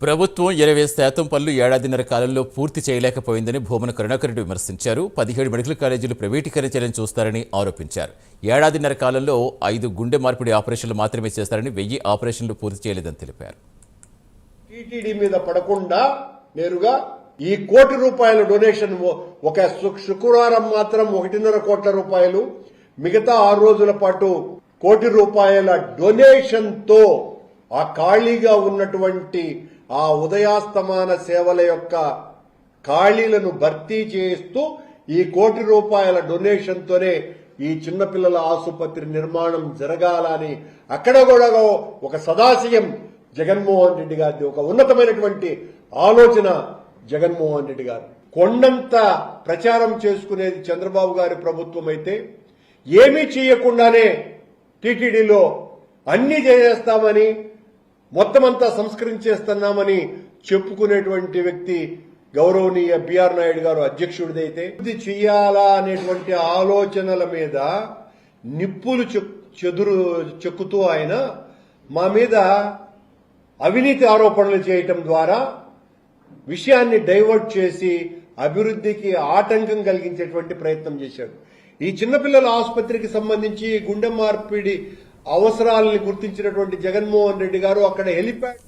ప్రభుత్వం ఇరవై శాతం పనులు ఏడాదిన్నర కాలంలో పూర్తి చేయలేకపోయిందని భూమన కరుణాకరరెడ్డి విమర్శించారు. పదిహేడు మెడికల్ కాలేజీలు ప్రైవేటీకరించాలని చూస్తారని ఆరోపించారు. ఏడాదిన్నర కాలంలో ఐదు గుండె మార్పిడి ఆపరేషన్లు మాత్రమే చేస్తారని వెయ్యి ఆపరేషన్లు పూర్తి చేయలేదని తెలిపారు. టీటీడీ మీద పడకుండా నేరుగా ఈ కోటి రూపాయల డొనేషన్ ఒక శుక్రవారం మాత్రం ఒకటిన్నర కోట్ల రూపాయలు మిగతా ఆరు రోజుల పాటు కోటి రూపాయల డొనేషన్తో ఆ ఖాళీగా ఉన్నటువంటి ఆ ఉదయాస్తమాన సేవల యొక్క ఖాళీలను భర్తీ చేస్తూ ఈ కోటి రూపాయల డొనేషన్తోనే ఈ చిన్నపిల్లల ఆసుపత్రి నిర్మాణం జరగాలని అక్కడ కూడా ఒక సదాశయం జగన్మోహన్ రెడ్డి గారిది ఒక ఉన్నతమైనటువంటి ఆలోచన జగన్మోహన్ రెడ్డి గారు. కొండంత ప్రచారం చేసుకునేది చంద్రబాబు గారి ప్రభుత్వం అయితే ఏమీ చేయకుండానే టీటీడీలో అన్ని చేసేస్తామని మొత్తం అంతా సంస్కరించేస్తున్నామని చెప్పుకునేటువంటి వ్యక్తి గౌరవనీయ బిఆర్ నాయుడు గారు అధ్యక్షుడిదైతే. ఇది చెయ్యాలా అనేటువంటి ఆలోచనల మీద నిప్పులు చెదురు చెక్కుతూ ఆయన మా మీద అవినీతి ఆరోపణలు చేయటం ద్వారా విషయాన్ని డైవర్ట్ చేసి అభివృద్ధికి ఆటంకం కలిగించేటువంటి ప్రయత్నం చేశాడు. ఈ చిన్నపిల్లల ఆసుపత్రికి సంబంధించి గుండె మార్పిడి అవసరాలని గుర్తించినటువంటి జగన్మోహన్ రెడ్డి గారు అక్కడ హెలిప్యాడ్